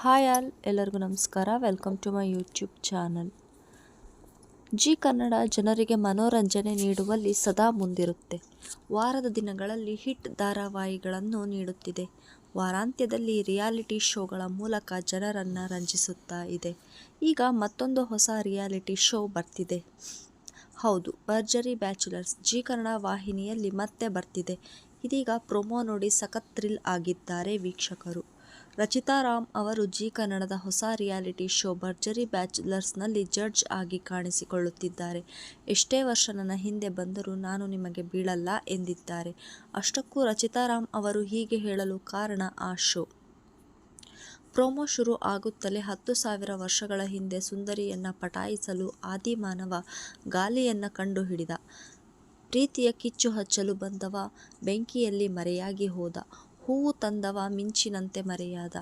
Hi all, ಎಲ್ಲರಿಗೂ ನಮಸ್ಕಾರ. Welcome to my YouTube channel G Kannada ಜನರಿಗೆ ಮನೋರಂಜನೆ ನೀಡುವಲ್ಲಿ ಸದಾ ಮುಂದಿರುತ್ತೆ. ವಾರದ ದಿನಗಳಲ್ಲಿ ಹಿಟ್ ಧಾರಾವಾಹಿಗಳನ್ನು ನೀಡುತ್ತಿದೆ. ವಾರಾಂತ್ಯದಲ್ಲಿ ರಿಯಾಲಿಟಿ ಶೋಗಳ ಮೂಲಕ ಜನರನ್ನು ರಂಜಿಸುತ್ತಾ ಇದೆ. ಈಗ ಮತ್ತೊಂದು ಹೊಸ ರಿಯಾಲಿಟಿ ಶೋ ಬರ್ತಿದೆ. ಹೌದು, ಭರ್ಜರಿ ಬ್ಯಾಚುಲರ್ಸ್ ಜಿ ಕನ್ನಡ ವಾಹಿನಿಯಲ್ಲಿ ಮತ್ತೆ ಬರ್ತಿದೆ. ಇದೀಗ ಪ್ರೊಮೋ ನೋಡಿ ಸಖತ್ ಥ್ರಿಲ್ ಆಗಿದ್ದಾರೆ ವೀಕ್ಷಕರು. ರಚಿತಾ ರಾಮ್ ಅವರು ಜಿ ಕನ್ನಡದ ಹೊಸ ರಿಯಾಲಿಟಿ ಶೋ ಭರ್ಜರಿ ಬ್ಯಾಚುಲರ್ಸ್ನಲ್ಲಿ ಜಡ್ಜ್ ಆಗಿ ಕಾಣಿಸಿಕೊಳ್ಳುತ್ತಿದ್ದಾರೆ. ಎಷ್ಟೇ ವರ್ಷ ನನ್ನ ಹಿಂದೆ ಬಂದರೂ ನಾನು ನಿಮಗೆ ಬೀಳಲ್ಲ ಎಂದಿದ್ದಾರೆ. ಅಷ್ಟಕ್ಕೂ ರಚಿತಾ ರಾಮ್ ಅವರು ಹೀಗೆ ಹೇಳಲು ಕಾರಣ ಆ ಶೋ. ಪ್ರೋಮೋ ಶುರು ಆಗುತ್ತಲೇ ಹತ್ತು ಸಾವಿರ ವರ್ಷಗಳ ಹಿಂದೆ ಸುಂದರಿಯನ್ನ ಪಟಾಯಿಸಲು ಆದಿಮಾನವ ಗಾಲಿಯನ್ನ ಕಂಡುಹಿಡಿದ. ಪ್ರೀತಿಯ ಕಿಚ್ಚು ಹಚ್ಚಲು ಬಂದವ ಬೆಂಕಿಯಲ್ಲಿ ಮರೆಯಾಗಿ ಹೋದ. ಹೂವು ತಂದವ ಮಿಂಚಿನಂತೆ ಮರೆಯಾದ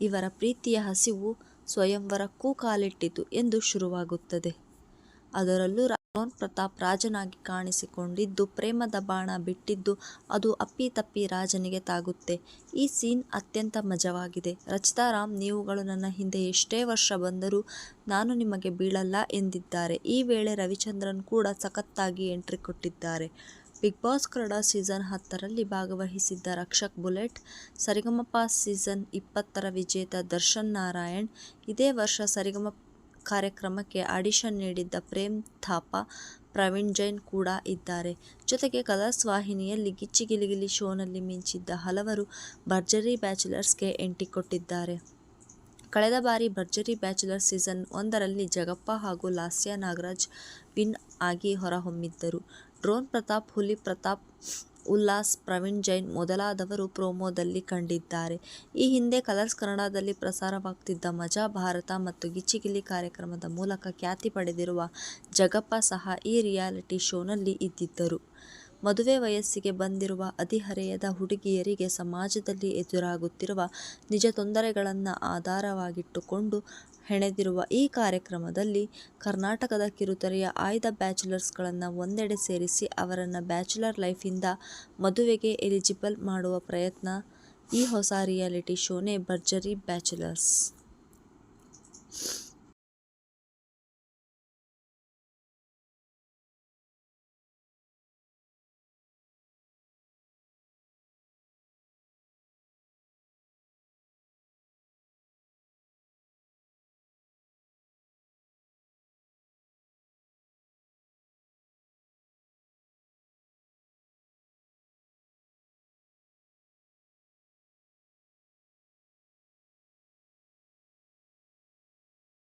ಇವರ ಪ್ರೀತಿಯ ಹಸಿವು ಸ್ವಯಂವರಕ್ಕೂ ಕಾಲಿಟ್ಟಿತು ಎಂದು ಶುರುವಾಗುತ್ತದೆ. ಅದರಲ್ಲೂ ರಾಮ್ ಪ್ರತಾಪ್ ರಾಜನಾಗಿ ಕಾಣಿಸಿಕೊಂಡಿದ್ದು, ಪ್ರೇಮದ ಬಾಣ ಬಿಟ್ಟಿದ್ದು ಅದು ಅಪ್ಪಿ ತಪ್ಪಿ ರಾಜನಿಗೆ ತಾಗುತ್ತೆ. ಈ ಸೀನ್ ಅತ್ಯಂತ ಮಜವಾಗಿದೆ. ರಚಿತಾ ರಾಮ್, ನೀವುಗಳು ನನ್ನ ಹಿಂದೆ ಎಷ್ಟೇ ವರ್ಷ ಬಂದರೂ ನಾನು ನಿಮಗೆ ಬೀಳಲ್ಲ ಎಂದಿದ್ದಾರೆ. ಈ ವೇಳೆ ರವಿಚಂದ್ರನ್ ಕೂಡ ಸಖತ್ತಾಗಿ ಎಂಟ್ರಿ ಕೊಟ್ಟಿದ್ದಾರೆ. ಬಿಗ್ ಬಾಸ್ ಕನ್ನಡ ಸೀಸನ್ ಹತ್ತರಲ್ಲಿ ಭಾಗವಹಿಸಿದ್ದ ರಕ್ಷಕ್ ಬುಲೆಟ್, ಸರಿಗಮಪ ಸೀಸನ್ ಇಪ್ಪತ್ತರ ವಿಜೇತ ದರ್ಶನ್ ನಾರಾಯಣ್, ಇದೇ ವರ್ಷ ಸರಿಗಮ ಕಾರ್ಯಕ್ರಮಕ್ಕೆ ಆಡಿಷನ್ ನೀಡಿದ್ದ ಪ್ರೇಮ್ ಥಾಪಾ, ಪ್ರವೀಣ್ ಜೈನ್ ಕೂಡ ಇದ್ದಾರೆ. ಜೊತೆಗೆ ಕಲರ್ಸ್ ವಾಹಿನಿಯಲ್ಲಿ ಗಿಚ್ಚಿಗಿಲಿಗಿಲಿ ಶೋನಲ್ಲಿ ಮಿಂಚಿದ್ದ ಹಲವರು ಭರ್ಜರಿ ಬ್ಯಾಚುಲರ್ಸ್ಗೆ ಎಂಟ್ರಿ ಕೊಟ್ಟಿದ್ದಾರೆ. ಕಳೆದ ಬಾರಿ ಭರ್ಜರಿ ಬ್ಯಾಚುಲರ್ ಸೀಸನ್ ಒಂದರಲ್ಲಿ ಜಗಪ್ಪ ಹಾಗೂ ಲಾಸ್ಯ ನಾಗರಾಜ್ ವಿನ್ ಆಗಿ ಹೊರಹೊಮ್ಮಿದ್ದರು. ಡ್ರೋನ್ ಪ್ರತಾಪ್, ಹುಲಿ ಪ್ರತಾಪ್, ಉಲ್ಲಾಸ್, ಪ್ರವೀಣ್ ಜೈನ್ ಮೊದಲಾದವರು ಪ್ರೋಮೋದಲ್ಲಿ ಕಂಡಿದ್ದಾರೆ. ಈ ಹಿಂದೆ ಕಲರ್ಸ್ ಕನ್ನಡದಲ್ಲಿ ಪ್ರಸಾರವಾಗ್ತಿದ್ದ ಮಜಾ ಭಾರತ ಮತ್ತು ಗಿಚ್ಚಿಗಿಲಿ ಕಾರ್ಯಕ್ರಮದ ಮೂಲಕ ಖ್ಯಾತಿ ಪಡೆದಿರುವ ಜಗಪ್ಪ ಸಹ ಈ ರಿಯಾಲಿಟಿ ಶೋನಲ್ಲಿ ಇದ್ದಿದ್ದರು. ಮದುವೆ ವಯಸ್ಸಿಗೆ ಬಂದಿರುವ ಅಧಿಹರೆಯದ ಹುಡುಗಿಯರಿಗೆ ಸಮಾಜದಲ್ಲಿ ಎದುರಾಗುತ್ತಿರುವ ನಿಜ ತೊಂದರೆಗಳನ್ನು ಆಧಾರವಾಗಿಟ್ಟುಕೊಂಡು ಹೆಣೆದಿರುವ ಈ ಕಾರ್ಯಕ್ರಮದಲ್ಲಿ ಕರ್ನಾಟಕದ ಕಿರುತೆರೆಯ ಆಯ್ದ ಬ್ಯಾಚುಲರ್ಸ್ಗಳನ್ನು ಒಂದೆಡೆ ಸೇರಿಸಿ ಅವರನ್ನು ಬ್ಯಾಚುಲರ್ ಲೈಫಿಂದ ಮದುವೆಗೆ ಎಲಿಜಿಬಲ್ ಮಾಡುವ ಪ್ರಯತ್ನ. ಈ ಹೊಸ ರಿಯಾಲಿಟಿ ಶೋನೇ ಭರ್ಜರಿ ಬ್ಯಾಚುಲರ್ಸ್.